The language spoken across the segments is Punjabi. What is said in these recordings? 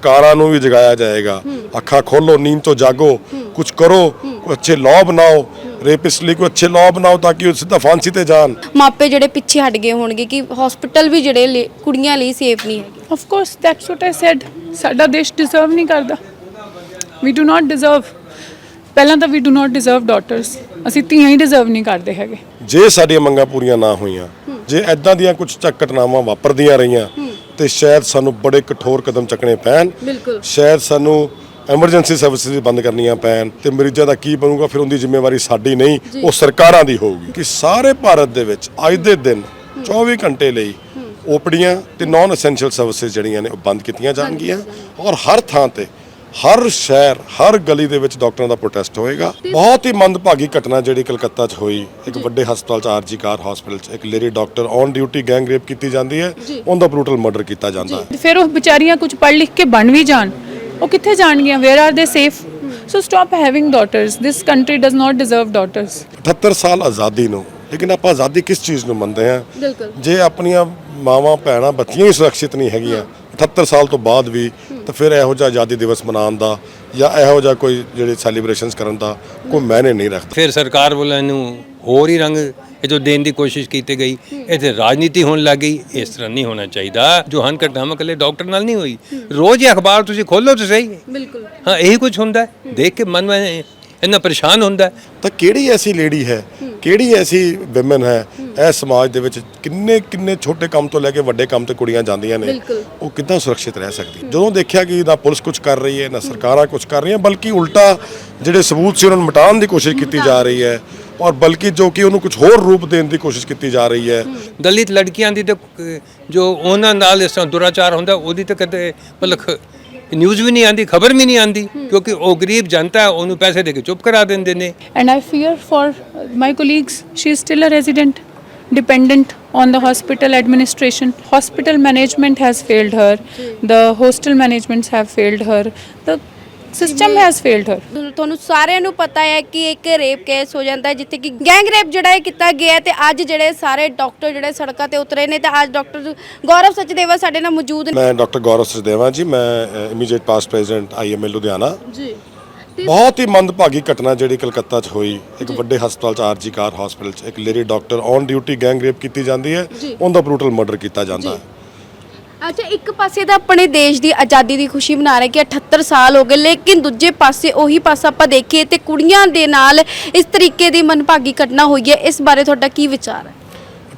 ਸਰਕਾਰਾਂ ਨੂੰ ਵੀ ਜਗਾਇਆ ਜਾਏਗਾ। ਅੱਖਾਂ ਖੋਲੋ ਨੀਂਦ ਤੋਂ ਜਾਗੋ ਕੁਝ ਕਰੋ ਕੋਈ ਅੱਛੇ ਲਾਅ ਬਣਾਓ। ਰੇਪਿਸਟ ਲਈ ਕੋਈ ਅੱਛੇ ਲਾਅ ਬਣਾਓ ਤਾਂ ਕਿ ਉਹ ਸਿੱਧਾ ਫਾਂਸੀ ਤੇ ਜਾਣ। ਮਾਪੇ ਜਿਹੜੇ ਪਿੱਛੇ ਹਟ ਗਏ ਹੋਣਗੇ ਕਿ ਹਸਪੀਟਲ ਵੀ ਜਿਹੜੇ ਕੁੜੀਆਂ ਲਈ ਸੇਫ ਨਹੀਂ ਹੈਗੇ। Of course that's what I said ਸਾਡਾ ਦੇਸ਼ ਡਿਜ਼ਰਵ ਨਹੀਂ ਕਰਦਾ। ਵੀ ਡੂ ਨਾਟ ਡਿਜ਼ਰਵ ਪਹਿਲਾਂ ਤਾਂ we do not deserve daughters ਅਸੀਂ ਧੀਆਂ ਹੀ ਡਿਜ਼ਰਵ ਨਹੀਂ ਕਰਦੇ ਹੈਗੇ। ਜੇ ਸਾਡੀਆਂ ਮੰਗਾਂ ਪੂਰੀਆਂ ਨਾ ਹੋਈਆਂ ਜੇ ਐਦਾਂ ਦੀਆਂ ਕੁਝ ਘਟਨਾਵਾਂ ਵਾਪਰਦੀਆਂ ਰਹੀਆਂ ਤੇ ਸ਼ਾਇਦ ਸਾਨੂੰ ਬੜੇ ਕਠੋਰ ਕਦਮ ਚੱਕਣੇ ਪੈਣ। ਬਿਲਕੁਲ। ਸ਼ਾਇਦ ਸਾਨੂੰ ਐਮਰਜੈਂਸੀ ਸਰਵਿਸਿਜ਼ ਬੰਦ ਕਰਨੀਆਂ ਪੈਣ ਤੇ ਮਰੀਜ਼ਾਂ ਦਾ ਕੀ ਬਣੂਗਾ ਫਿਰ ਉਹਦੀ ਜ਼ਿੰਮੇਵਾਰੀ ਸਾਡੀ ਨਹੀਂ ਉਹ ਸਰਕਾਰਾਂ ਦੀ ਹੋਊਗੀ। ਕਿ ਸਾਰੇ ਭਾਰਤ ਦੇ ਵਿੱਚ ਅੱਜ ਦੇ ਦਿਨ 24 ਘੰਟੇ ਲਈ ਓਪੀਡੀਆਂ ਤੇ ਨਾਨ ਐਸੈਂਸ਼ੀਅਲ ਸਰਵਿਸਿਜ਼ ਜਿਹੜੀਆਂ ਨੇ ਉਹ ਬੰਦ ਕੀਤੀਆਂ ਜਾਣਗੀਆਂ ਔਰ ਹਰ ਥਾਂ ਤੇ ਹਰ ਸ਼ਹਿਰ ਹਰ ਗਲੀ ਦੇ ਵਿੱਚ ਡਾਕਟਰਾਂ ਦਾ ਪ੍ਰੋਟੈਸਟ ਹੋਏਗਾ। ਬਹੁਤ ਹੀ ਮੰਦਭਾਗੀ ਘਟਨਾ ਜਿਹੜੀ ਕਲਕੱਤਾ 'ਚ ਹੋਈ। ਇੱਕ ਵੱਡੇ ਹਸਪਤਾਲ 'ਚ ਆਰਜੀ ਕਾਰ ਹਸਪੀਟਲ 'ਚ ਇੱਕ lady doctor on duty gang rape ਕੀਤੀ ਜਾਂਦੀ ਹੈ। ਉਹਦਾ ਬਰੂਟਲ ਮਰਡਰ ਕੀਤਾ ਜਾਂਦਾ। ਹੈ ਫਿਰ ਉਹ ਵਿਚਾਰੀਆਂ ਕੁਝ ਪੜ੍ਹ ਲਿਖ ਕੇ ਬਣ ਵੀ ਜਾਣ। ਉਹ ਕਿੱਥੇ ਜਾਣਗੀਆਂ? Where are they safe so stop having daughters this country does not deserve daughters 78 ਸਾਲ ਆਜ਼ਾਦੀ ਨੂੰ। ਲੇਕਿਨ ਆਪਾਂ ਆਜ਼ਾਦੀ ਕਿਸ ਚੀਜ਼ ਨੂੰ ਮੰਨਦੇ ਬਿਲਕੁਲ। ਜੇ ਆਪਣੀਆਂ ਮਾਵਾਂ ਭੈਣਾਂ ਬੱਚੀਆਂ ਹੀ ਸੁਰੱਖਿਅਤ ਨਹੀਂ ਹੈਗੀਆਂ 78 ਸਾਲ ਤੋਂ ਬਾਅਦ ਵੀ ਤਾਂ ਫਿਰ ਇਹੋ ਜਿਹਾ ਆਜ਼ਾਦੀ ਦਿਵਸ ਮਨਾਉਣ ਦਾ ਜਾਂ ਇਹੋ ਜਿਹਾ ਕੋਈ ਜਿਹੜੇ ਸੈਲੀਬ੍ਰੇਸ਼ਨਸ ਕਰਨ ਦਾ ਕੋਈ ਮਾਇਨੇ ਨਹੀਂ ਰੱਖਦਾ। ਫਿਰ ਸਰਕਾਰ ਵੱਲੋਂ ਇਹਨੂੰ ਹੋਰ ਹੀ ਰੰਗ ਇਹ ਜੋ ਦੇਣ ਦੀ ਕੋਸ਼ਿਸ਼ ਕੀਤੀ ਗਈ ਇੱਥੇ ਰਾਜਨੀਤੀ ਹੋਣ ਲੱਗ ਗਈ ਇਸ ਤਰ੍ਹਾਂ ਨਹੀਂ ਹੋਣਾ ਚਾਹੀਦਾ। ਜੋ ਹਨ ਘਟਨਾਵਾਂ ਇਕੱਲੇ ਡਾਕਟਰ ਨਾਲ ਨਹੀਂ ਹੋਈ। ਰੋਜ਼ ਹੀ ਅਖਬਾਰ ਤੁਸੀਂ ਖੋਲੋ ਤਾਂ ਸਹੀ ਬਿਲਕੁਲ। ਹਾਂ ਇਹੀ ਕੁਝ ਹੁੰਦਾ ਹੈ। ਦੇਖ ਕੇ ਮਨ ਵਿੱਚ ਇੰਨਾ ਪਰੇਸ਼ਾਨ ਹੁੰਦਾ ਹੈ। ਤਾਂ ਕਿਹੜੀ ਐਸੀ ਲੇਡੀ ਹੈ? ਕਿਹੜੀ ਐਸੀ ਵਿਮਨ ਹੈ? ਇਹ ਸਮਾਜ ਦੇ ਵਿੱਚ ਕਿੰਨੇ ਕਿੰਨੇ ਛੋਟੇ ਕੰਮ ਤੋਂ ਲੈ ਕੇ ਵੱਡੇ ਕੰਮ ਤੇ ਕੁੜੀਆਂ ਜਾਂਦੀਆਂ ਨੇ। ਉਹ ਕਿੱਦਾਂ ਸੁਰੱਖਿਅਤ ਰਹਿ ਸਕਦੀ? ਜਦੋਂ ਦੇਖਿਆ ਕਿ ਨਾ ਪੁਲਿਸ ਕੁਝ ਕਰ ਰਹੀ ਹੈ ਨਾ ਸਰਕਾਰਾਂ ਕੁਝ ਕਰ ਰਹੀਆਂ ਬਲਕਿ ਉਲਟਾ ਜਿਹੜੇ ਸਬੂਤ ਸੀ ਉਹਨਾਂ ਨੂੰ ਮਿਟਾਉਣ ਦੀ ਕੋਸ਼ਿਸ਼ ਕੀਤੀ ਜਾ ਰਹੀ ਹੈ ਔਰ ਬਲਕਿ ਜੋ ਕਿ ਉਹਨੂੰ ਕੁਝ ਹੋਰ ਰੂਪ ਦੇਣ ਦੀ ਕੋਸ਼ਿਸ਼ ਕੀਤੀ ਜਾ ਰਹੀ ਹੈ। ਦਲਿਤ ਲੜਕੀਆਂ ਦੀ ਤਾਂ ਜੋ ਉਹਨਾਂ ਨਾਲ ਇਸ ਤਰ੍ਹਾਂ ਦੁਰਾਚਾਰ ਹੁੰਦਾ ਉਹਦੀ ਤਾਂ ਕਦੇ ਮਤਲਬ ਨਿਊਜ਼ ਵੀ ਨਹੀਂ ਆਂਦੀ ਖਬਰ ਵੀ ਨਹੀਂ ਆਂਦੀ ਕਿਉਂਕਿ ਉਹ ਗਰੀਬ ਜਨਤਾ ਹੈ ਉਹਨੂੰ ਪੈਸੇ ਦੇ ਕੇ ਚੁੱਪ ਕਰਾ ਦਿੰਦੇ ਨੇ and I fear for uh, my colleagues. She is still a resident, dependent on the hospital administration. Hospital management has failed her. The hostel managements have failed her. The system has failed her. ਤੁਹਾਨੂੰ ਸਾਰਿਆਂ ਨੂੰ ਪਤਾ ਹੈ ਕਿ ਇੱਕ ਰੇਪ ਕੇਸ ਹੋ ਜਾਂਦਾ ਹੈ ਜਿੱਥੇ ਕਿ ਗੈਂਗ ਰੇਪ ਜਿਹੜਾ ਹੈ ਕੀਤਾ ਗਿਆ ਹੈ ਤੇ ਅੱਜ ਜਿਹੜੇ ਸਾਰੇ ਡਾਕਟਰ ਜਿਹੜੇ ਸੜਕਾਂ ਤੇ ਉਤਰੇ ਨੇ ਤੇ ਅੱਜ ਡਾਕਟਰ ਗੌਰਵ ਸਚਦੇਵਾ ਸਾਡੇ ਨਾਲ ਮੌਜੂਦ ਨੇ। ਮੈਂ ਡਾਕਟਰ ਗੌਰਵ ਸਚਦੇਵਾ ਜੀ ਮੈਂ immediate past president IML Ludhiana. ਜੀ। ਬਹੁਤ ਹੀ ਮੰਦਭਾਗੀ ਘਟਨਾ ਜਿਹੜੀ ਕਲਕੱਤਾ 'ਚ ਹੋਈ ਇੱਕ ਵੱਡੇ ਹਸਪਤਾਲ 'ਚ ਆਰਜੀ ਕਾਰ ਹਸਪੀਟਲ 'ਚ ਇੱਕ lady doctor on duty gang rape ਕੀਤੀ ਜਾਂਦੀ ਹੈ ਉਹਦਾ ਬਰੂਟਲ ਮਰਡਰ ਕੀਤਾ ਜਾਂਦਾ ਹੈ। ਅੱਛਾ ਇੱਕ ਪਾਸੇ ਤਾਂ ਆਪਣੇ ਦੇਸ਼ ਦੀ ਆਜ਼ਾਦੀ ਦੀ ਖੁਸ਼ੀ ਮਨਾ ਰਹੇ ਕਿ 78 ਸਾਲ ਹੋ ਗਏ ਲੇਕਿਨ ਦੂਜੇ ਪਾਸੇ ਉਹੀ ਪਾਸਾ ਆਪਾਂ ਦੇਖੀਏ ਤੇ ਕੁੜੀਆਂ ਦੇ ਨਾਲ ਇਸ ਤਰੀਕੇ ਦੀ ਮਨਭਾਗੀ ਘਟਨਾ ਹੋਈ ਹੈ। ਇਸ ਬਾਰੇ ਤੁਹਾਡਾ ਕੀ ਵਿਚਾਰ ਹੈ?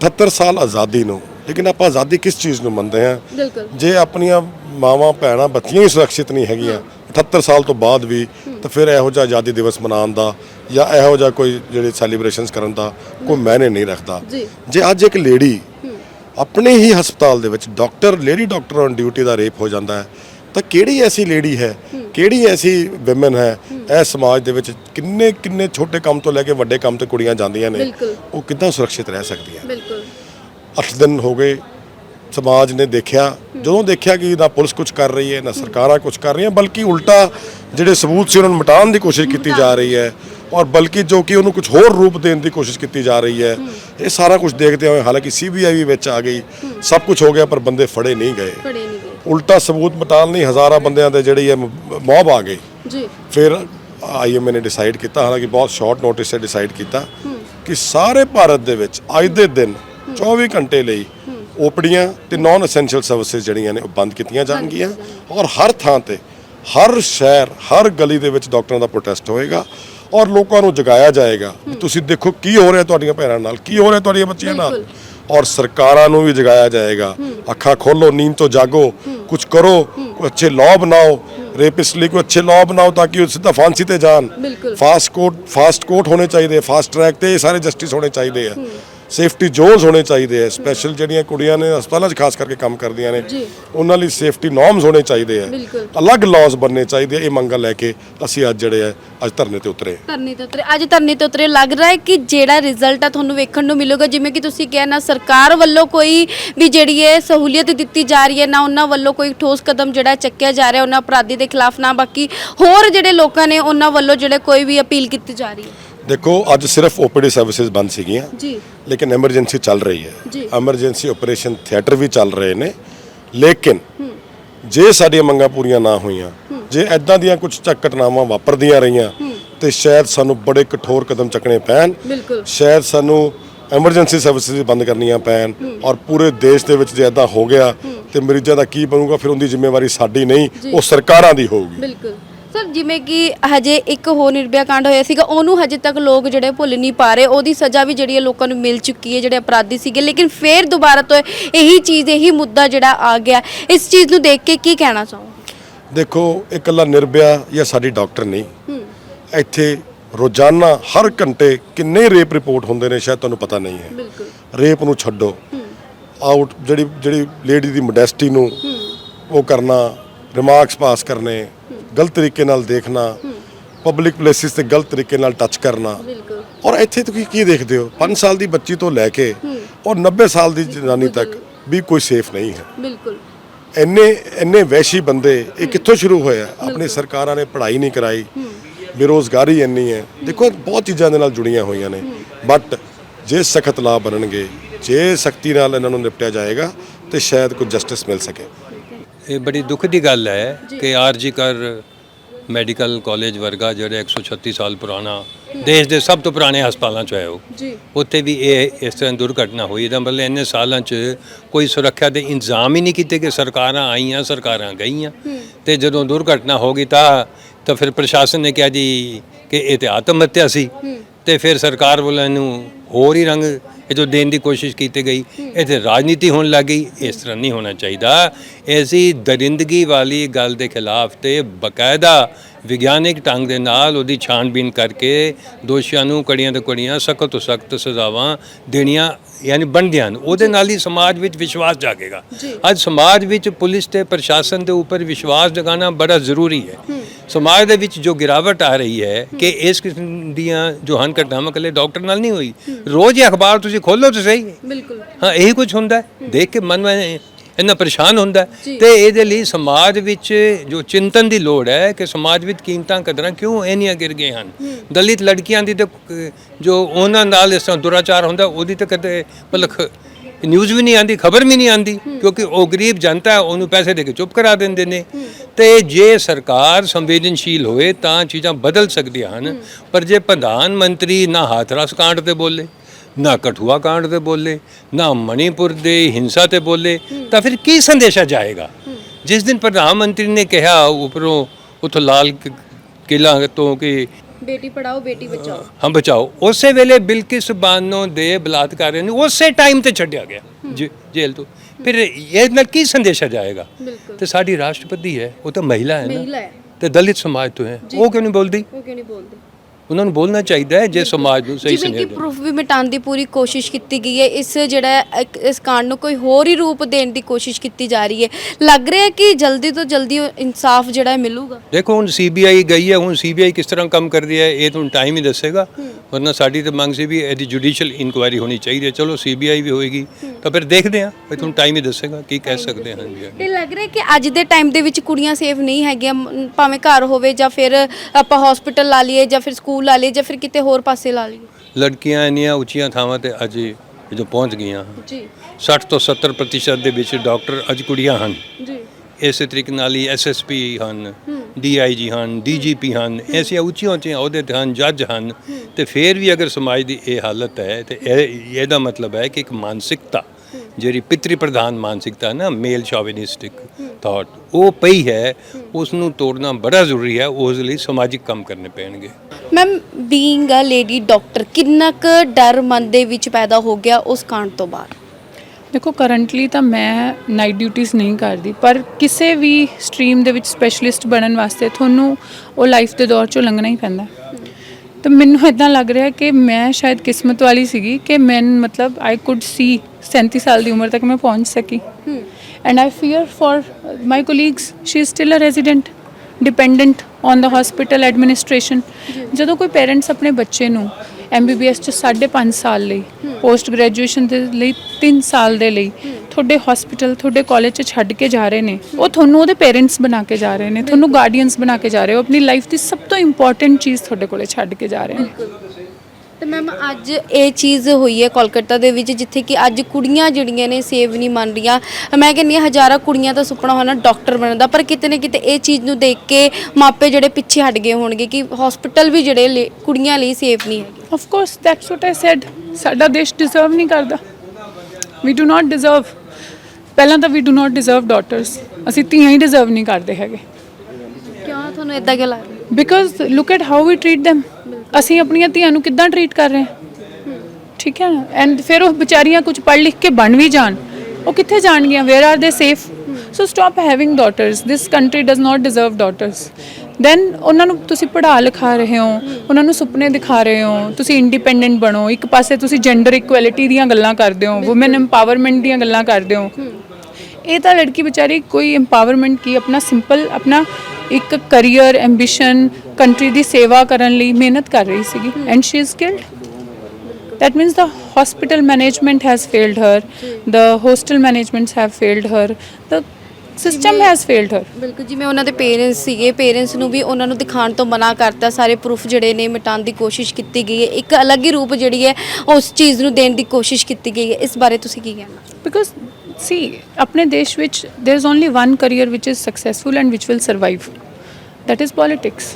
78 ਸਾਲ ਆਜ਼ਾਦੀ ਨੂੰ ਲੇਕਿਨ ਆਪਾਂ ਆਜ਼ਾਦੀ ਕਿਸ ਚੀਜ਼ ਨੂੰ ਮੰਨਦੇ ਹਾਂ? ਬਿਲਕੁਲ। ਜੇ ਆਪਣੀਆਂ ਮਾਵਾਂ ਭੈਣਾਂ ਬੱਚੀਆਂ ਹੀ ਸੁਰੱਖਿਅਤ ਨਹੀਂ ਹੈਗੀਆਂ 78 ਸਾਲ ਤੋਂ ਬਾਅਦ ਵੀ ਤਾਂ ਫਿਰ ਇਹੋ ਜਿਹਾ ਆਜ਼ਾਦੀ ਦਿਵਸ ਮਨਾਉਣ ਦਾ ਜਾਂ ਇਹੋ ਜਿਹਾ ਕੋਈ ਜਿਹੜੇ ਸੈਲੀਬ੍ਰੇਸ਼ਨਸ ਕਰਨ ਦਾ ਕੋਈ ਮਾਇਨੇ ਨਹੀਂ ਰੱਖਦਾ। ਜੀ। ਜੇ ਅੱਜ ਇੱਕ ਲੇਡੀ ਆਪਣੇ ਹੀ ਹਸਪਤਾਲ ਦੇ ਵਿੱਚ doctor lady doctor on duty the rape ਹੋ ਜਾਂਦਾ ਹੈ। ਤਾਂ ਕਿਹੜੀ ਐਸੀ ਲੇਡੀ ਹੈ? ਕਿਹੜੀ ਐਸੀ ਵਿਮਨ ਹੈ? ਇਹ ਸਮਾਜ ਦੇ ਵਿੱਚ ਕਿੰਨੇ ਕਿੰਨੇ ਛੋਟੇ ਕੰਮ ਤੋਂ ਲੈ ਕੇ ਵੱਡੇ ਕੰਮ ਤੇ ਕੁੜੀਆਂ ਜਾਂਦੀਆਂ ਨੇ। ਉਹ ਕਿੱਦਾਂ ਸੁਰੱਖਿਅਤ ਰਹਿ ਸਕਦੀਆਂ? ਬਿਲਕੁਲ। 8 ਦਿਨ ਹੋ ਗਏ ਸਮਾਜ ਨੇ ਦੇਖਿਆ। ਜਦੋਂ ਦੇਖਿਆ ਕਿ ਨਾ ਪੁਲਿਸ ਕੁਝ ਕਰ ਰਹੀ ਹੈ ਨਾ ਸਰਕਾਰਾਂ ਕੁਝ ਕਰ ਰਹੀਆਂ ਬਲਕਿ ਉਲਟਾ ਜਿਹੜੇ ਸਬੂਤ ਸੀ ਉਹਨਾਂ ਨੂੰ ਮਿਟਾਉਣ ਦੀ ਕੋਸ਼ਿਸ਼ ਕੀਤੀ ਜਾ ਰਹੀ ਹੈ। ਔਰ ਬਲਕਿ ਜੋ ਕਿ ਉਹਨੂੰ ਕੁਝ ਹੋਰ ਰੂਪ ਦੇਣ ਦੀ ਕੋਸ਼ਿਸ਼ ਕੀਤੀ ਜਾ ਰਹੀ ਹੈ ਇਹ ਸਾਰਾ ਕੁਝ ਦੇਖਦੇ ਹੋਏ ਹਾਲਾਂਕਿ ਸੀਬੀਆਈ ਵੀ ਵਿੱਚ ਆ ਗਈ ਸਭ ਕੁਝ ਹੋ ਗਿਆ ਪਰ ਬੰਦੇ ਫੜੇ ਨਹੀਂ ਗਏ। ਨਹੀਂ ਉਲਟਾ ਸਬੂਤ ਮਿਟਾਉਣ ਲਈ ਹਜ਼ਾਰਾਂ ਬੰਦਿਆਂ ਦੇ ਜਿਹੜੀ ਹੈ ਮੌਬ ਆ ਗਈ ਜੀ। ਫਿਰ ਆਈਐਮਏ ਨੇ ਡਿਸਾਈਡ ਕੀਤਾ ਹਾਲਾਂਕਿ ਬਹੁਤ ਸ਼ਾਰਟ ਨੋਟਿਸ ਤੇ ਡਿਸਾਈਡ ਕੀਤਾ ਕਿ ਸਾਰੇ ਭਾਰਤ ਦੇ ਵਿੱਚ ਅੱਜ ਦੇ ਦਿਨ 24 ਘੰਟੇ ਲਈ ਓਪੀਡੀਆਂ ਤੇ ਨਾਨ ਐਸੈਂਸ਼ੀਅਲ ਸਰਵਿਸਿਜ਼ ਜਿਹੜੀਆਂ ਨੇ ਉਹ ਬੰਦ ਕੀਤੀਆਂ ਜਾਣਗੀਆਂ। ਔਰ ਹਰ ਥਾਂ ਤੇ ਹਰ ਸ਼ਹਿਰ ਹਰ ਗਲੀ ਦੇ ਵਿੱਚ ਡਾਕਟਰਾਂ ਦਾ ਪ੍ਰੋਟੈਸਟ ਹੋਏਗਾ। ਔਰ ਲੋਕਾਂ ਨੂੰ ਜਗਾਇਆ ਜਾਏਗਾ ਤੁਸੀਂ ਦੇਖੋ ਕੀ ਹੋ ਰਿਹਾ ਤੁਹਾਡੀਆਂ ਭੈਣਾਂ ਨਾਲ ਕੀ ਹੋ ਰਿਹਾ ਤੁਹਾਡੀਆਂ ਬੱਚੀਆਂ ਨਾਲ। ਔਰ ਸਰਕਾਰਾਂ ਨੂੰ ਵੀ ਜਗਾਇਆ ਜਾਏਗਾ। ਅੱਖਾਂ ਖੋਲੋ ਨੀਂਦ ਤੋਂ ਜਾਗੋ ਕੁਝ ਕਰੋ ਅੱਛੇ ਲਾਅ ਬਣਾਓ ਰੇਪਿਸਟ ਲਈ ਕੋਈ ਅੱਛੇ ਲਾਅ ਬਣਾਓ ਤਾਂ ਕਿ ਉਹ ਸਿੱਧਾ ਫਾਂਸੀ ਤੇ ਜਾਣ। ਬਿਲਕੁਲ। ਫਾਸਟ ਕੋਰਟ ਫਾਸਟ ਕੋਰਟ ਹੋਣੇ ਚਾਹੀਦੇ ਫਾਸਟ ਟਰੈਕ ਤੇ ਇਹ ਸਾਰੇ ਜਸਟਿਸ ਹੋਣੇ ਚਾਹੀਦੇ ਆ। ਸੇਫਟੀ ਜ਼ੋਨਸ ਹੋਣੇ ਚਾਹੀਦੇ ਆ ਸਪੈਸ਼ਲ ਜਿਹੜੀਆਂ ਕੁੜੀਆਂ ਨੇ ਹਸਪਤਾਲਾਂ 'ਚ ਖਾਸ ਕਰਕੇ ਕੰਮ ਕਰਦੀਆਂ ਨੇ। ਉਹਨਾਂ ਲਈ ਸੇਫਟੀ ਨਾਰਮਸ ਹੋਣੇ ਚਾਹੀਦੇ ਆ। ਅਲੱਗ ਲਾਜ਼ ਬਣਨੇ ਚਾਹੀਦੇ ਆ ਇਹ ਮੰਗਾਂ ਲੈ ਕੇ ਅਸੀਂ ਅੱਜ ਜਿਹੜੇ ਆ ਅੱਜ ਧਰਨੇ ਤੇ ਉਤਰੇ ਧਰਨੇ ਤੇ ਉਤਰੇ। ਅੱਜ ਧਰਨੇ ਤੇ ਉਤਰੇ। ਲੱਗ ਰਿਹਾ ਹੈ ਕਿ ਜਿਹੜਾ ਰਿਜ਼ਲਟ ਆ ਤੁਹਾਨੂੰ ਵੇਖਣ ਨੂੰ ਮਿਲੂਗਾ ਜਿਵੇਂ ਕਿ ਤੁਸੀਂ ਕਿਹਾ ਨਾ ਸਰਕਾਰ ਵੱਲੋਂ ਕੋਈ ਵੀ ਜਿਹੜੀ ਹੈ ਸਹੂਲੀਅਤ ਦਿੱਤੀ ਜਾ ਰਹੀ ਹੈ ਨਾ ਉਹਨਾਂ ਵੱਲੋਂ ਕੋਈ ਠੋਸ ਕਦਮ ਜਿਹੜਾ ਚੱਕਿਆ ਜਾ ਰਿਹਾ ਉਹਨਾਂ ਅਪਰਾਧੀ ਦੇ ਖਿਲਾਫ ਨਾ ਬਾਕੀ ਹੋਰ ਜਿਹੜੇ ਲੋਕਾਂ ਨੇ ਉਹਨਾਂ ਵੱਲੋਂ ਜਿਹੜੇ ਕੋਈ ਵੀ ਅਪੀਲ ਕੀਤੀ ਜਾ ਰਹੀ ਹੈ। ਦੇਖੋ ਅੱਜ ਸਿਰਫ ਓਪੀਡੀ ਸਰਵਿਸਿਜ਼ ਬੰਦ ਸੀਗੀਆਂ ਜੀ। ਲੇਕਿਨ ਐਮਰਜੈਂਸੀ ਚੱਲ ਰਹੀ। ਹੈ। ਐਮਰਜੈਂਸੀ ਆਪਰੇਸ਼ਨ ਥੀਏਟਰ ਵੀ ਚੱਲ ਰਹੇ ਨੇ ਲੇਕਿਨ ਜੇ ਸਾਡੀਆਂ ਮੰਗਾਂ ਪੂਰੀਆਂ ਨਾ ਹੋਈਆਂ ਜੇ ਐਦਾਂ ਦੀਆਂ ਕੁਝ ਘਟਨਾਵਾਂ ਵਾਪਰਦੀਆਂ ਰਹੀਆਂ ਤੇ ਸ਼ਾਇਦ ਸਾਨੂੰ ਬੜੇ ਕਠੋਰ ਕਦਮ ਚੱਕਣੇ ਪੈਣ ਸ਼ਾਇਦ ਸਾਨੂੰ ਐਮਰਜੈਂਸੀ ਸਰਵਿਸਿਜ਼ ਬੰਦ ਕਰਨੀਆਂ ਪੈਣ ਔਰ ਪੂਰੇ ਦੇਸ਼ ਦੇ ਵਿੱਚ ਜੇ ਐਦਾਂ ਹੋ ਗਿਆ ਤੇ ਮਰੀਜ਼ਾਂ ਦਾ ਕੀ ਬਣੂਗਾ ਫਿਰ ਉਹਦੀ ਜ਼ਿੰਮੇਵਾਰੀ ਸਾਡੀ ਨਹੀਂ ਉਹ ਸਰਕਾਰਾਂ ਦੀ ਹੋਊਗੀ। ਬਿਲਕੁਲ। ਸਰ ਜਿਵੇਂ ਕਿ ਹਜੇ ਇੱਕ ਹੋਰ ਨਿਰਭਇਆ ਕਾਂਡ ਹੋਇਆ ਸੀਗਾ ਉਹਨੂੰ ਹਜੇ ਤੱਕ ਲੋਕ ਜਿਹੜੇ ਭੁੱਲ ਨਹੀਂ ਪਾ ਰਹੇ। ਉਹਦੀ ਸਜ਼ਾ ਵੀ ਜਿਹੜੀ ਹੈ ਲੋਕਾਂ ਨੂੰ ਮਿਲ ਚੁੱਕੀ ਹੈ ਜਿਹੜੇ ਅਪਰਾਧੀ ਸੀਗੇ। ਲੇਕਿਨ ਫੇਰ ਦੁਬਾਰਾ ਤੋਂ ਇਹੀ ਚੀਜ਼ ਇਹੀ ਮੁੱਦਾ ਜਿਹੜਾ ਆ ਗਿਆ। ਇਸ ਚੀਜ਼ ਨੂੰ ਦੇਖ ਕੇ ਕੀ ਕਹਿਣਾ ਚਾਹੋ ਦੇਖੋ ਇਕੱਲਾ ਨਿਰਭਇਆ ਜਾਂ ਸਾਡੀ ਡਾਕਟਰ ਨਹੀਂ। ਇੱਥੇ ਰੋਜ਼ਾਨਾ ਹਰ ਘੰਟੇ ਕਿੰਨੇ ਰੇਪ ਰਿਪੋਰਟ ਹੁੰਦੇ ਨੇ ਸ਼ਾਇਦ ਤੁਹਾਨੂੰ ਪਤਾ ਨਹੀਂ ਹੈ। ਬਿਲਕੁਲ। ਰੇਪ ਨੂੰ ਛੱਡੋ। ਆਊਟ ਜਿਹੜੀ ਜਿਹੜੀ ਲੇਡੀ ਦੀ ਮੋਡੈਸਟੀ ਨੂੰ ਉਹ ਕਰਨਾ ਰਿਮਾਰਕਸ ਪਾਸ ਕਰਨੇ ਗਲਤ ਤਰੀਕੇ ਨਾਲ ਦੇਖਣਾ ਪਬਲਿਕ ਪਲੇਸਿਸ ਤੇ ਗਲਤ ਤਰੀਕੇ ਨਾਲ ਟੱਚ ਕਰਨਾ। ਬਿਲਕੁਲ। ਔਰ ਇੱਥੇ ਤੁਸੀਂ ਕੀ ਦੇਖਦੇ ਹੋ? 5 ਸਾਲ ਦੀ ਬੱਚੀ ਤੋਂ ਲੈ ਕੇ ਔਰ 90 ਸਾਲ ਦੀ ਜਨਾਨੀ ਤੱਕ ਵੀ ਕੋਈ ਸੇਫ ਨਹੀਂ ਹੈ। ਬਿਲਕੁਲ। ਇੰਨੇ ਇੰਨੇ ਵੈਸ਼ੀ ਬੰਦੇ ਇਹ ਕਿੱਥੋਂ ਸ਼ੁਰੂ ਹੋਇਆ? ਆਪਣੀ ਸਰਕਾਰਾਂ ਨੇ ਪੜ੍ਹਾਈ ਨਹੀਂ ਕਰਾਈ। ਬੇਰੋਜ਼ਗਾਰੀ ਇੰਨੀ ਹੈ। ਦੇਖੋ ਬਹੁਤ ਚੀਜ਼ਾਂ ਦੇ ਨਾਲ ਜੁੜੀਆਂ ਹੋਈਆਂ ਨੇ। ਬਟ ਜੇ ਸਖਤ ਲਾਅ ਬਣਨਗੇ ਜੇ ਸਖਤੀ ਨਾਲ ਇਹਨਾਂ ਨੂੰ ਨਿਪਟਿਆ ਜਾਏਗਾ ਤੇ ਸ਼ਾਇਦ ਕੋਈ ਜਸਟਿਸ ਮਿਲ ਸਕੇ। ਇਹ ਬੜੀ ਦੁੱਖ ਦੀ ਗੱਲ ਹੈ ਕਿ ਆਰਜੀ ਕਰ ਮੈਡੀਕਲ ਕਾਲਜ ਵਰਗਾ ਜਿਹੜਾ 136 ਸਾਲ ਪੁਰਾਣਾ ਦੇਸ਼ ਦੇ ਸਭ ਤੋਂ ਪੁਰਾਣੇ ਹਸਪਤਾਲਾਂ ਚੋਂ ਹੈ ਉਹ। ਜੀ। ਉੱਥੇ ਵੀ ਇਹ ਇਸ ਤਰ੍ਹਾਂ ਦੁਰਘਟਨਾ ਹੋਈ। ਇਹਦਾ ਮਤਲਬ ਇੰਨੇ ਸਾਲਾਂ 'ਚ ਕੋਈ ਸੁਰੱਖਿਆ ਦੇ ਇੰਤਜ਼ਾਮ ਹੀ ਨਹੀਂ ਕੀਤੇ ਕਿ ਸਰਕਾਰਾਂ ਆਈਆਂ ਸਰਕਾਰਾਂ ਗਈਆਂ। ਤੇ ਜਦੋਂ ਦੁਰਘਟਨਾ ਹੋ ਗਈ ਤਾਂ ਤਾਂ ਫਿਰ ਪ੍ਰਸ਼ਾਸਨ ਨੇ ਕਿਹਾ ਜੀ ਕਿ ਇਹ ਤੇ ਆਤਮ ਹੱਤਿਆ ਸੀ ਤੇ ਫਿਰ ਸਰਕਾਰ ਵੱਲੋਂ ਇਹਨੂੰ ਹੋਰ ਹੀ ਰੰਗ ਇਹ ਜੋ ਦੇਣ ਦੀ ਕੋਸ਼ਿਸ਼ ਕੀਤੀ ਗਈ, ਇੱਥੇ ਰਾਜਨੀਤੀ ਹੋਣ ਲੱਗ ਗਈ, ਇਸ ਤਰ੍ਹਾਂ ਨਹੀਂ ਹੋਣਾ ਚਾਹੀਦਾ। ਐਸੀ ਦਰਿੰਦਗੀ ਵਾਲੀ ਗੱਲ ਦੇ ਖਿਲਾਫ ਤੇ ਬਕਾਇਦਾ ਵਿਗਿਆਨਿਕ ਢੰਗ ਦੇ ਨਾਲ ਉਹਦੀ ਛਾਣਬੀਨ ਕਰਕੇ ਦੋਸ਼ੀਆਂ ਨੂੰ ਕੜੀਆਂ ਤੋਂ ਕੜੀਆਂ ਸਖਤ ਤੋਂ ਸਖਤ ਸਜ਼ਾਵਾਂ ਦੇਣੀਆਂ ਯਾਨੀ ਬਣਦੀਆਂ ਹਨ। ਉਹਦੇ ਨਾਲ ਹੀ ਸਮਾਜ ਵਿੱਚ ਵਿਸ਼ਵਾਸ ਜਾਗੇਗਾ। ਅੱਜ ਸਮਾਜ ਵਿੱਚ ਪੁਲਿਸ ਤੇ ਪ੍ਰਸ਼ਾਸਨ ਦੇ ਉੱਪਰ ਵਿਸ਼ਵਾਸ ਜਗਾਉਣਾ ਬੜਾ ਜ਼ਰੂਰੀ ਹੈ। ਸਮਾਜ ਦੇ ਵਿੱਚ ਜੋ ਗਿਰਾਵਟ ਆ ਰਹੀ ਹੈ ਕਿ ਇਸ ਕਿਸਮ ਦੀਆਂ ਜੋ ਹਨ ਘਟਨਾਵਾਂ ਕੱਲੇ ਡਾਕਟਰ ਨਾਲ ਨਹੀਂ ਹੋਈ। ਰੋਜ਼ ਹੀ ਅਖਬਾਰ ਤੁਸੀਂ ਖੋਲੋ ਤਾਂ ਸਹੀ। ਬਿਲਕੁਲ। ਹਾਂ ਇਹੀ ਕੁਝ ਹੁੰਦਾ ਦੇਖ ਕੇ ਮਨ ਵਿੱਚ ਇੰਨਾ ਪਰੇਸ਼ਾਨ ਹੁੰਦਾ। ਤੇ ਇਹਦੇ ਲਈ ਸਮਾਜ ਵਿੱਚ ਜੋ ਚਿੰਤਨ ਦੀ ਲੋੜ ਹੈ ਕਿ ਸਮਾਜ ਵਿੱਚ ਕੀਮਤਾਂ ਕਦਰਾਂ ਕਿਉਂ ਇੰਨੀਆਂ ਗਿਰ ਗਈਆਂ ਹਨ। ਦਲਿਤ ਲੜਕੀਆਂ ਦੀ ਤਾਂ ਜੋ ਉਹਨਾਂ ਨਾਲ ਇਸ ਤਰ੍ਹਾਂ ਦੁਰਾਚਾਰ ਹੁੰਦਾ ਉਹਦੀ ਤਾਂ ਕਦੇ ਮਤਲਬ ਨਿਊਜ਼ ਵੀ ਨਹੀਂ ਆਂਦੀ ਖਬਰ ਵੀ ਨਹੀਂ ਆਂਦੀ ਕਿਉਂਕਿ ਉਹ ਗਰੀਬ ਜਨਤਾ ਉਹਨੂੰ ਪੈਸੇ ਦੇ ਕੇ ਚੁੱਪ ਕਰਾ ਦਿੰਦੇ ਨੇ। ਤੇ ਜੇ ਸਰਕਾਰ ਸੰਵੇਦਨਸ਼ੀਲ ਹੋਏ ਤਾਂ ਚੀਜ਼ਾਂ ਬਦਲ ਸਕਦੀਆਂ ਹਨ। ਪਰ ਜੇ ਪ੍ਰਧਾਨ ਮੰਤਰੀ ਨਾ ਹਾਥਰਸ ਕਾਂਡ ਤੇ ਬੋਲੇ ਨਾ ਕਠੂਆ ਕਾਂਡ ਤੇ ਬੋਲੇ ਨਾ ਮਣੀਪੁਰ ਦੇ ਹਿੰਸਾ ਤੇ ਬੋਲੇ ਤਾਂ ਫਿਰ ਕੀ ਸੰਦੇਸ਼ਾ ਜਾਏਗਾ? ਜਿਸ ਦਿਨ ਪ੍ਰਧਾਨ ਮੰਤਰੀ ਨੇ ਕਿਹਾ ਉੱਪਰੋਂ ਉਥੋਂ ਲਾਲ ਕਿਲਾ ਤੋਂ ਕਿ ਬੇਟੀ ਪੜਾਓ ਬੇਟੀ ਬਚਾਓ। ਹਮ ਬਚਾਓ। ਉਸੇ ਵੇਲੇ ਬਿਲਕਿਸ ਬਾਨੋ ਦੇ ਬਲਾਤਕਾਰੀਆਂ ਨੂੰ ਉਸੇ ਟਾਈਮ ਤੇ ਛੱਡਿਆ ਗਿਆ ਜੇਲ੍ਹ ਤੋਂ। ਫਿਰ ਇਹ ਨਾਲ ਕੀ ਸੰਦੇਸ਼ਾ ਜਾਏਗਾ? ਤੇ ਸਾਡੀ ਰਾਸ਼ਟਰਪਤੀ ਹੈ ਉਹ ਤਾਂ ਮਹਿਲਾ ਹੈ ਨਾ। ਮਹਿਲਾ ਹੈ। ਤੇ ਦਲਿਤ ਸਮਾਜ ਤੋਂ ਹੈ। ਉਹ ਕਿਉਂ ਨਹੀਂ ਬੋਲਦੀ? ਉਹ ਕਿਉਂ ਨਹੀਂ ਬੋਲਦੇ? ਉਹਨਾਂ ਨੂੰ ਬੋਲਣਾ ਚਾਹੀਦਾ ਹੈ ਜੇ ਸਮਾਜ ਨੂੰ ਸਹੀ ਜਿਵੇਂ ਕਿ ਸੁਨੇਹਾ ਦੇਣਾ। ਪ੍ਰੂਫ ਵੀ ਮਿਟਾਉਣ ਦੀ ਪੂਰੀ ਕੋਸ਼ਿਸ਼ ਕੀਤੀ ਗਈ ਹੈ ਇਸ ਜਿਹੜਾ ਇੱਕ- ਇਸ ਕਾਂਡ ਨੂੰ ਕੋਈ ਹੋਰ ਹੀ ਰੂਪ ਦੇਣ ਦੀ ਕੋਸ਼ਿਸ਼ ਕੀਤੀ ਜਾ ਰਹੀ ਹੈ। ਲੱਗ ਰਿਹਾ ਹੈ ਕਿ ਜਲਦੀ ਤੋਂ ਜਲਦੀ ਉਹ ਇਨਸਾਫ ਜਿਹੜਾ ਹੈ ਮਿਲੂਗਾ? ਦੇਖੋ ਹੁਣ ਸੀਬੀਆਈ ਗਈ ਹੈ ਹੁਣ ਸੀਬੀਆਈ ਕਿਸ ਤਰ੍ਹਾਂ ਕੰਮ ਕਰਦੀ ਹੈ ਇਹ ਤੁਹਾਨੂੰ ਟਾਈਮ ਹੀ ਦੱਸੇਗਾ। ਵਰਨਾ ਸਾਡੀ ਤਾਂ ਮੰਗ ਸੀ ਵੀ ਇਹਦੀ ਜੁਡੀਸ਼ੀਅਲ ਇਨਕੁਆਇਰੀ ਹੋਣੀ ਚਾਹੀਦੀ ਹੈ। ਚਲੋ ਸੀਬੀਆਈ ਵੀ ਹੋਏਗੀ ਤਾਂ ਫਿਰ ਦੇਖਦੇ ਹਾਂ। ਇਹ ਤੁਹਾਨੂੰ ਟਾਈਮ ਹੀ ਦੱਸੇਗਾ ਕੀ ਕਹਿ ਸਕਦੇ ਹਾਂ ਜੀ ਇਹ ਲੱਗ ਰਿਹਾ ਕਿ ਅੱਜ ਦੇ ਟਾਈਮ ਦੇ ਵਿੱਚ ਕੁੜੀਆਂ ਸੇਫ ਨਹੀਂ ਹੈਗੀਆਂ ਮ- ਭਾਵੇਂ ਘਰ ਹੋਵੇ ਜਾਂ ਫਿਰ ਆਪਾਂ ਹਸਪੀਟਲ ਲਾ ਲਈਏ ਜਾਂ ਫਿਰ ਸਕੂਲ ਲਾ ਲਈਏ ਜਾਂ ਫਿਰ ਕਿਤੇ ਹੋਰ ਪਾਸੇ ਲਾ ਲਈਏ? ਲੜਕੀਆਂ ਇੰਨੀਆਂ ਉੱਚੀਆਂ ਥਾਵਾਂ ਤੇ ਅੱਜ ਜੋ ਪਹੁੰਚ ਗਈਆਂ। ਜੀ। 60 ਤੋਂ 70% ਪ੍ਰਤੀਸ਼ਤ ਦੇ ਵਿੱਚ ਡਾਕਟਰ ਅੱਜ ਕੁੜੀਆਂ ਹਨ। ਜੀ। ਇਸੇ ਤਰੀਕੇ ਨਾਲ ਹੀ ਐਸਐਸਪੀ ਹਨ ਡੀਆਈਜੀ ਹਨ ਡੀਜੀਪੀ ਹਨ ਐਸੀਆਂ ਉੱਚੀਆਂ ਉੱਚੀਆਂ ਅਹੁਦੇ ਤੇ ਹਨ ਜੱਜ ਹਨ। ਤੇ ਫਿਰ ਵੀ ਅਗਰ ਸਮਾਜ ਦੀ ਇਹ ਹਾਲਤ ਹੈ ਤੇ ਇਹ ਇਹਦਾ ਮਤਲਬ ਹੈ ਕਿ ਇੱਕ ਮਾਨਸਿਕਤਾ ਜਿਹੜੀ ਪਿਤਰੀ ਪ੍ਰਧਾਨ ਮਾਨਸਿਕਤਾ ਨਾ ਮੇਲ ਸ਼ੋਵਿਨਿਸਟਿਕ ਥਾਟ ਉਹ ਪਈ ਹੈ ਉਸ ਨੂੰ ਤੋੜਨਾ ਬੜਾ ਜ਼ਰੂਰੀ ਹੈ ਉਸ ਲਈ ਸਮਾਜਿਕ ਕੰਮ ਕਰਨੇ ਪੈਣਗੇ। Ma'am being a lady doctor ਕਿੰਨਾ ਕੁ ਡਰ ਮਨ ਦੇ ਵਿੱਚ ਪੈਦਾ ਹੋ ਗਿਆ ਉਸ ਕਾਂਡ ਤੋਂ ਬਾਅਦ? ਦੇਖੋ ਕਰੰਟਲੀ ਤਾਂ ਮੈਂ ਨਾਈਟ ਡਿਊਟੀਆਂ ਨਹੀਂ ਕਰਦੀ ਪਰ ਕਿਸੇ ਵੀ ਸਟਰੀਮ ਦੇ ਵਿੱਚ ਸਪੈਸ਼ਲਿਸਟ ਬਣਨ ਵਾਸਤੇ ਤੁਹਾਨੂੰ ਉਹ ਲਾਈਫ ਦੇ ਦੌਰ ਚੋਂ ਲੰਘਣਾ ਹੀ ਪੈਂਦਾ। ਤਾਂ ਮੈਨੂੰ ਇਦਾਂ ਲੱਗ ਰਿਹਾ ਕਿ ਮੈਂ ਸ਼ਾਇਦ ਕਿਸਮਤ ਵਾਲੀ ਸੀਗੀ ਕਿ ਮੈਂ ਮਤਲਬ ਆਈ ਕੁਡ ਸੀ 37 ਸਾਲ ਦੀ ਉਮਰ ਤੱਕ ਮੈਂ ਪਹੁੰਚ ਸਕੀ। And I fear for my colleagues she is still a resident dependent on the hospital administration ਜਦੋਂ ਕੋਈ ਪੇਰੈਂਟਸ ਆਪਣੇ ਬੱਚੇ ਨੂੰ ਐਮਬੀਬੀਐਸ ਚ 5.5 ਸਾਲ ਲਈ ਪੋਸਟ ਗ੍ਰੈਜੂਏਸ਼ਨ ਦੇ ਲਈ 3 ਸਾਲ ਦੇ ਲਈ ਤੁਹਾਡੇ ਹਸਪੀਟਲ ਤੁਹਾਡੇ ਕਾਲਜ ਚ ਛੱਡ ਕੇ ਜਾ ਰਹੇ ਨੇ ਉਹ ਤੁਹਾਨੂੰ ਉਹਦੇ ਪੇਰੈਂਟਸ ਬਣਾ ਕੇ ਜਾ ਰਹੇ ਨੇ ਤੁਹਾਨੂੰ ਗਾਰਡੀਅਨਸ ਬਣਾ ਕੇ ਜਾ ਰਹੇ ਹੋ। ਆਪਣੀ ਲਾਈਫ ਦੀ ਸਭ ਤੋਂ ਇੰਪੋਰਟੈਂਟ ਚੀਜ਼ ਤੁਹਾਡੇ ਕੋਲੇ ਛੱਡ ਕੇ ਜਾ ਰਹੇ ਨੇ। ਤੇ ਮੈਮ ਅੱਜ ਇਹ ਚੀਜ਼ ਹੋਈ ਹੈ ਕੋਲਕਾਤਾ ਦੇ ਵਿੱਚ ਜਿੱਥੇ ਕਿ ਅੱਜ ਕੁੜੀਆਂ ਜਿਹੜੀਆਂ ਨੇ ਸੇਵ ਨਹੀਂ ਮੰਨ ਰਹੀਆਂ। ਮੈਂ ਕਹਿੰਦੀ ਹਾਂ ਹਜ਼ਾਰਾਂ ਕੁੜੀਆਂ ਦਾ ਸੁਪਨਾ ਹੋਣਾ ਡਾਕਟਰ ਬਣਨ ਦਾ ਪਰ ਕਿਤੇ ਨਾ ਕਿਤੇ ਇਹ ਚੀਜ਼ ਨੂੰ ਦੇਖ ਕੇ ਮਾਪੇ ਜਿਹੜੇ ਪਿੱਛੇ ਹਟ ਗਏ ਹੋਣਗੇ ਕਿ ਹਸਪੀਟਲ ਵੀ ਜਿਹੜੇ ਲਈ- ਕੁੜੀਆਂ ਲਈ ਸੇਫ ਨਹੀਂ ਹੈਗੇ। Of course that's what I said ਸਾਡਾ ਦੇਸ਼ ਡਿਜ਼ਰਵ ਨਹੀਂ ਕਰਦਾ। ਵੀ ਡੂ ਨਾਟ ਡਿਜ਼ਰਵ ਪਹਿਲਾਂ ਤਾਂ we do not deserve daughters ਅਸੀਂ ਧੀਆਂ ਹੀ ਡਿਜ਼ਰਵ ਨਹੀਂ ਕਰਦੇ ਹੈਗੇ। ਕਿਉਂ? ਤੁਹਾਨੂੰ ਇਦਾਂ ਕਿਉਂ ਲੱਗ ਰਿਹਾ? Because look at how we treat them ਅਸੀਂ ਆਪਣੀਆਂ ਧੀਆਂ ਨੂੰ ਕਿੱਦਾਂ ਟਰੀਟ ਕਰ ਰਹੇ ਹਾਂ? ਠੀਕ ਹੈ ਨਾ? ਐਂਡ ਫਿਰ ਉਹ ਵਿਚਾਰੀਆਂ ਕੁਝ ਪੜ੍ਹ ਲਿਖ ਕੇ ਬਣ ਵੀ ਜਾਣ। ਉਹ ਕਿੱਥੇ ਜਾਣਗੀਆਂ? Where are they safe so stop having daughters this country does not deserve daughters then ਉਹਨਾਂ ਨੂੰ ਤੁਸੀਂ ਪੜ੍ਹਾ ਲਿਖਾ ਰਹੇ ਹੋ, ਉਹਨਾਂ ਨੂੰ ਸੁਪਨੇ ਦਿਖਾ ਰਹੇ ਹੋ, ਤੁਸੀਂ ਇੰਡੀਪੈਂਡੈਂਟ ਬਣੋ। ਇੱਕ ਪਾਸੇ ਤੁਸੀਂ ਜੈਂਡਰ ਇਕੁਐਲਿਟੀ ਦੀਆਂ ਗੱਲਾਂ ਕਰਦੇ ਹੋ ਔਮਨ ਐਮਪਾਵਰਮੈਂਟ ਦੀਆਂ ਗੱਲਾਂ ਕਰਦੇ ਹੋ। ਇਹ ਤਾਂ ਲੜਕੀ ਵਿਚਾਰੀ ਕੋਈ ਐਮਪਾਵਰਮੈਂਟ ਕੀ? ਆਪਣਾ ਸਿੰਪਲ ਆਪਣਾ ਇੱਕ ਕੈਰੀਅਰ ਐਂਬੀਸ਼ਨ ਕੰਟਰੀ ਦੀ ਸੇਵਾ ਕਰਨ ਲਈ ਮਿਹਨਤ ਕਰ ਰਹੀ ਸੀਗੀ and she is killed that means the hospital management has failed her the hostel managements have failed her the system has failed her ਬਿਲਕੁਲ ਜਿਵੇਂ ਉਹਨਾਂ ਦੇ ਪੇਰੈਂਟਸ ਸੀਗੇ ਪੇਰੈਂਟਸ ਨੂੰ ਵੀ ਉਹਨਾਂ ਨੂੰ ਦਿਖਾਉਣ ਤੋਂ ਮਨਾ ਕਰਤਾ ਸਾਰੇ ਪ੍ਰੂਫ ਜਿਹੜੇ ਨੇ ਮਿਟਾਉਣ ਦੀ ਕੋਸ਼ਿਸ਼ ਕੀਤੀ ਗਈ ਹੈ ਇੱਕ ਅਲੱਗ ਹੀ ਰੂਪ ਜਿਹੜੀ ਹੈ ਉਸ ਚੀਜ਼ ਨੂੰ ਦੇਣ ਦੀ ਕੋਸ਼ਿਸ਼ ਕੀਤੀ ਗਈ ਹੈ ਇਸ ਬਾਰੇ ਤੁਸੀਂ ਕੀ ਕਹਿਣਾ because see ਆਪਣੇ ਦੇਸ਼ ਵਿੱਚ there is only one career which is successful and which will survive that is politics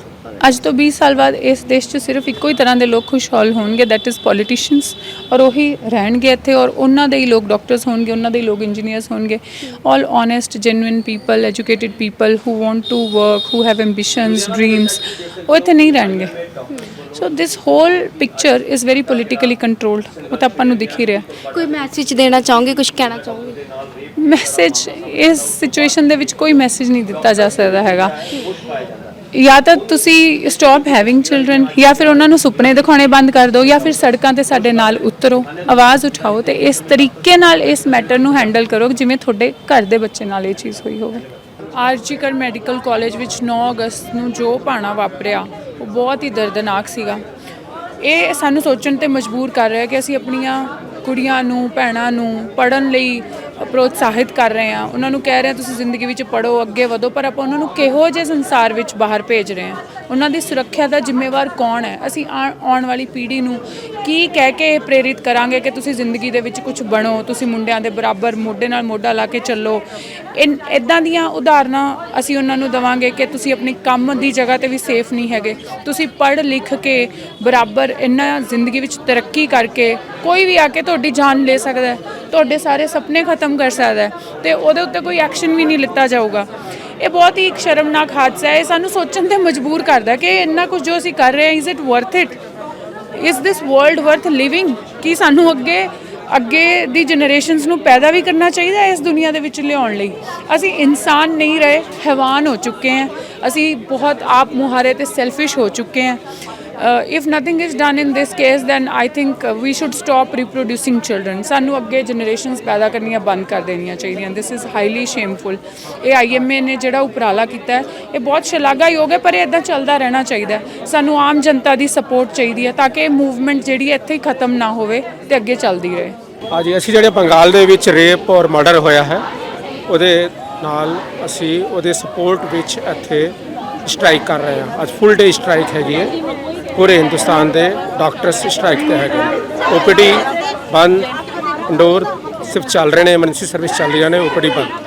ਅੱਜ ਤੋਂ 20 ਸਾਲ ਬਾਅਦ ਇਸ ਦੇਸ਼ 'ਚ ਸਿਰਫ ਇੱਕੋ ਹੀ ਤਰ੍ਹਾਂ ਦੇ ਲੋਕ ਖੁਸ਼ਹਾਲ ਹੋਣਗੇ that is politicians ਔਰ ਉਹੀ ਰਹਿਣਗੇ ਇੱਥੇ ਔਰ ਉਹਨਾਂ ਦੇ ਹੀ ਲੋਕ ਡਾਕਟਰਸ ਹੋਣਗੇ ਉਹਨਾਂ ਦੇ ਹੀ ਲੋਕ ਇੰਜੀਨੀਅਰਸ ਹੋਣਗੇ। All honest genuine people educated people who want to work who have ambitions dreams ਉਹ ਇੱਥੇ ਨਹੀਂ ਰਹਿਣਗੇ। ਸੋ this whole picture is very politically controlled ਉਹ ਤਾਂ ਆਪਾਂ ਨੂੰ ਦਿਖ ਹੀ ਰਿਹਾ। ਕੋਈ ਮੈਸੇਜ ਦੇਣਾ ਚਾਹੋਗੇ ਕੁਝ ਕਹਿਣਾ ਚਾਹੋਗੇ? ਮੈਸੇਜ ਇਸ ਸਿਚੁਏਸ਼ਨ ਦੇ ਵਿੱਚ ਕੋਈ ਮੈਸੇਜ ਨਹੀਂ ਦਿੱਤਾ ਜਾ ਸਕਦਾ ਹੈਗਾ। ਜਾਂ ਤਾਂ ਤੁਸੀਂ ਸਟਾਪ ਹੈਵਿੰਗ ਚਿਲड्रन ਜਾਂ ਫਿਰ ਉਹਨਾਂ ਨੂੰ ਸੁਪਨੇ ਦਿਖਾਉਣੇ ਬੰਦ ਕਰ ਦਿਓ, ਜਾਂ ਫਿਰ ਸੜਕਾਂ ਤੇ ਸਾਡੇ ਨਾਲ ਉਤਰੋ, ਆਵਾਜ਼ ਉਠਾਓ ਤੇ ਇਸ ਤਰੀਕੇ ਨਾਲ ਇਸ ਮੈਟਰ ਨੂੰ ਹੈਂਡਲ ਕਰੋ ਜਿਵੇਂ ਤੁਹਾਡੇ ਘਰ ਦੇ ਬੱਚੇ ਨਾਲ ਇਹ ਚੀਜ਼ ਹੋਈ ਹੋਵੇ। ਆਰਜੀਕਰ ਮੈਡੀਕਲ ਕਾਲਜ ਵਿੱਚ 9 ਅਗਸਤ ਨੂੰ ਜੋ ਪਾਣਾ ਵਾਪਰਿਆ, ਉਹ ਬਹੁਤ ਹੀ ਦਰਦਨਾਕ ਸੀਗਾ। ਇਹ ਸਾਨੂੰ ਸੋਚਣ ਤੇ ਮਜਬੂਰ ਕਰ ਰਿਹਾ ਕਿ ਅਸੀਂ ਆਪਣੀਆਂ ਕੁੜੀਆਂ ਨੂੰ, ਭੈਣਾਂ ਨੂੰ ਪੜਨ ਲਈ ਪ੍ਰੋਤਸਾਹਿਤ ਕਰ ਰਹੇ ਹਾਂ। ਉਹਨਾਂ ਨੂੰ ਕਹਿ ਰਹੇ ਹਾਂ, ਤੁਸੀਂ ਜ਼ਿੰਦਗੀ ਵਿੱਚ ਪੜੋ ਅੱਗੇ ਵਧੋ। ਪਰ ਆਪਾਂ ਉਹਨਾਂ ਨੂੰ ਕਿਹੋ ਜਿਹੇ ਸੰਸਾਰ ਵਿੱਚ ਬਾਹਰ ਭੇਜ ਰਹੇ ਹਾਂ? ਉਹਨਾਂ ਦੀ ਸੁਰੱਖਿਆ ਦਾ ਜ਼ਿੰਮੇਵਾਰ ਕੌਣ ਹੈ? ਅਸੀਂ ਆ- ਆਉਣ ਵਾਲੀ ਪੀੜ੍ਹੀ ਨੂੰ ਕੀ ਕਹਿ ਕੇ ਪ੍ਰੇਰਿਤ ਕਰਾਂਗੇ ਕਿ ਤੁਸੀਂ ਜ਼ਿੰਦਗੀ ਦੇ ਵਿੱਚ ਕੁਝ ਬਣੋ? ਤੁਸੀਂ ਮੁੰਡਿਆਂ ਦੇ ਬਰਾਬਰ ਮੋਢੇ ਨਾਲ ਮੋਢਾ ਲਾ ਕੇ ਚੱਲੋ। ਇਨ ਇਦਾਂ ਦੀਆਂ ਉਦਾਹਰਨਾਂ ਅਸੀਂ ਉਹਨਾਂ ਨੂੰ ਦਵਾਂਗੇ ਕਿ ਤੁਸੀਂ ਆਪਣੀ ਕੰਮ ਦੀ ਜਗ੍ਹਾ ਤੇ ਵੀ ਸੇਫ ਨਹੀਂ ਹੈਗੇ। ਤੁਸੀਂ ਪੜ੍ਹ, ਲਿਖ ਕੇ ਬਰਾਬਰ ਇੰਨਾ ਜ਼ਿੰਦਗੀ ਵਿੱਚ ਤਰੱਕੀ ਕਰਕੇ ਕੋਈ ਵੀ ਆ ਕੇ ਤੁਹਾਡੀ ਜਾਨ ਲੈ ਸਕਦਾ ਹੈ। ਤੁਹਾਡੇ ਸਾਰੇ ਸੁਪਨੇ ਖਤਮ ਕਰ ਸਕਦਾ ਹੈ ਤੇ ਉਹਦੇ ਉੱਤੇ ਕੋਈ ਐਕਸ਼ਨ ਵੀ ਨਹੀਂ ਲਿੱਤਾ ਜਾਊਗਾ। ਇਹ ਬਹੁਤ ਹੀ ਇੱਕ ਸ਼ਰਮਨਾਕ ਹਾਦਸਾ ਹੈ। ਇਹ ਸਾਨੂੰ ਸੋਚਣ ਤੇ ਮਜਬੂਰ ਕਰਦਾ ਕਿ ਇੰਨਾ ਕੁਝ ਜੋ ਅਸੀਂ ਕਰ ਰਹੇ ਹਾਂ is it worth it is this world worth living ਕੀ ਸਾਨੂੰ ਅੱਗੇ ਅੱਗੇ ਦੀ ਜਨਰੇਸ਼ਨਸ ਨੂੰ ਪੈਦਾ ਵੀ ਕਰਨਾ ਚਾਹੀਦਾ ਹੈ ਇਸ ਦੁਨੀਆ ਦੇ ਵਿੱਚ ਲਿਆਉਣ ਲਈ? ਅਸੀਂ ਇਨਸਾਨ ਨਹੀਂ ਰਹੇ, ਹੈਵਾਨ ਹੋ ਚੁੱਕੇ ਹਾਂ। ਅਸੀਂ ਬਹੁਤ ਆਪ ਮੁਹਾਰੇ ਤੇ ਸੈਲਫਿਸ਼ ਹੋ ਚੁੱਕੇ ਹਾਂ। If nothing is done in this case then I think we should stop reproducing children ਸਾਨੂੰ ਅੱਗੇ ਜਨਰੇਸ਼ਨਸ ਪੈਦਾ ਕਰਨੀਆਂ ਬੰਦ ਕਰ ਦੇਣੀਆਂ ਚਾਹੀਦੀਆਂ। ਥਿਸ ਇਜ਼ ਹਾਈਲੀ ਸ਼ੇਮਫੁਲ ਇਹ ਆਈਐਮਏ ਨੇ ਜਿਹੜਾ ਉਪਰਾਲਾ ਕੀਤਾ ਇਹ ਬਹੁਤ ਸ਼ਲਾਘਾਯੋਗ ਹੈ, ਪਰ ਇਹ ਇਦਾਂ ਚੱਲਦਾ ਰਹਿਣਾ ਚਾਹੀਦਾ ਸਾਨੂੰ ਆਮ ਜਨਤਾ ਦੀ ਸਪੋਰਟ ਚਾਹੀਦੀ ਹੈ ਤਾਂ ਕਿ ਇਹ ਮੂਵਮੈਂਟ ਜਿਹੜੀ ਇੱਥੇ ਹੀ ਖਤਮ ਨਾ ਹੋਵੇ ਤੇ ਅੱਗੇ ਚੱਲਦੀ ਰਹੇ। ਅੱਜ ਅਸੀਂ ਜਿਹੜੇ ਬੰਗਾਲ ਦੇ ਵਿੱਚ ਰੇਪ ਔਰ ਮਰਡਰ ਹੋਇਆ ਹੈ, ਉਹਦੇ ਨਾਲ ਅਸੀਂ ਉਹਦੇ ਸਪੋਰਟ ਵਿੱਚ ਇੱਥੇ ਸਟ੍ਰਾਈਕ ਕਰ ਰਹੇ ਹਾਂ। ਅੱਜ ਫੁੱਲ ਡੇ ਸਟ੍ਰਾਈਕ ਹੈਗੀ ਹੈ। ਪੂਰੇ ਹਿੰਦੁਸਤਾਨ ਦੇ ਡਾਕਟਰਸ ਸਟ੍ਰਾਈਕ ਤੇ ਹੈਗੇ ਓਪੀਡੀ ਬੰਦ ਇੰਡੋਰ ਸਿਰਫ ਚੱਲ ਰਹੇ ਨੇ, ਐਮਰਜੈਂਸੀ ਸਰਵਿਸ ਚੱਲ ਰਹੀਆਂ ਨੇ ਓਪੀਡੀ ਬੰਦ।